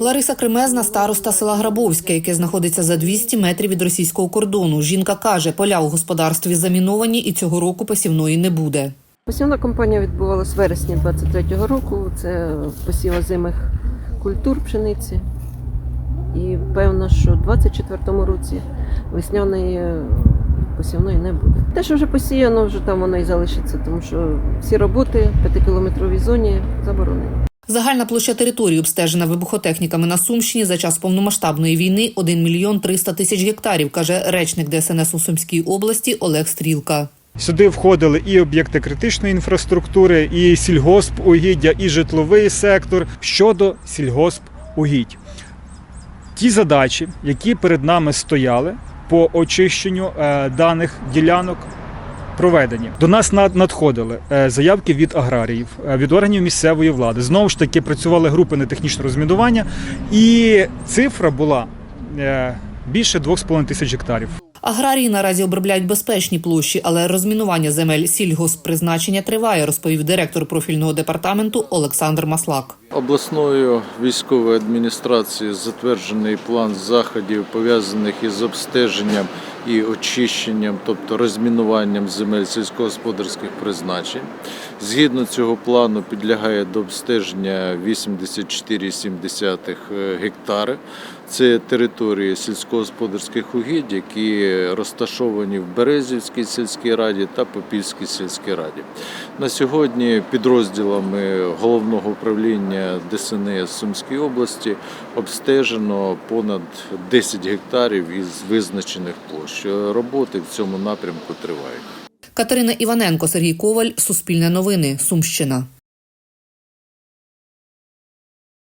Лариса Кремезна, староста села Грабовське, яке знаходиться за 200 метрів від російського кордону. Жінка каже, поля у господарстві заміновані і цього року посівної не буде. Посівна кампанія відбувалася з вересня 23-го року. Це посів озимих культур пшениці. І певно, що в 24-му році весняної е, посівної не буде. Те, що вже посіяно, вже там воно і залишиться, тому що всі роботи в 5-кілометровій зоні заборонені. Загальна площа території, обстежена вибухотехніками на Сумщині за час повномасштабної війни 1 мільйон 300 тисяч гектарів, каже речник ДСНС у Сумській області Олег Стрілка. Сюди входили і об'єкти критичної інфраструктури, і сільгосп угіддя, і житловий сектор щодо сільгосп угідь. Ті задачі, які перед нами стояли по очищенню е, даних ділянок, проведені. До нас над- надходили е, заявки від аграріїв, е, від органів місцевої влади. Знову ж таки, працювали групи нетехнічного розмінування, і цифра була е, більше 2,5 тисяч гектарів. Аграрії наразі обробляють безпечні площі, але розмінування земель сільгосппризначення триває, розповів директор профільного департаменту Олександр Маслак. Обласною військовою адміністрацією затверджений план заходів, пов'язаних із обстеженням і очищенням, тобто розмінуванням земель сільськогосподарських призначень. Згідно цього плану підлягає до обстеження 84,7 е, гектари. Це території сільськогосподарських угідь, які розташовані в Березівській сільській раді та Попільській сільській раді. На сьогодні підрозділами головного управління ДСНС Сумської області обстежено понад 10 гектарів із визначених площ. Роботи в цьому напрямку тривають. Катерина Іваненко, Сергій Коваль, Суспільне новини, Сумщина.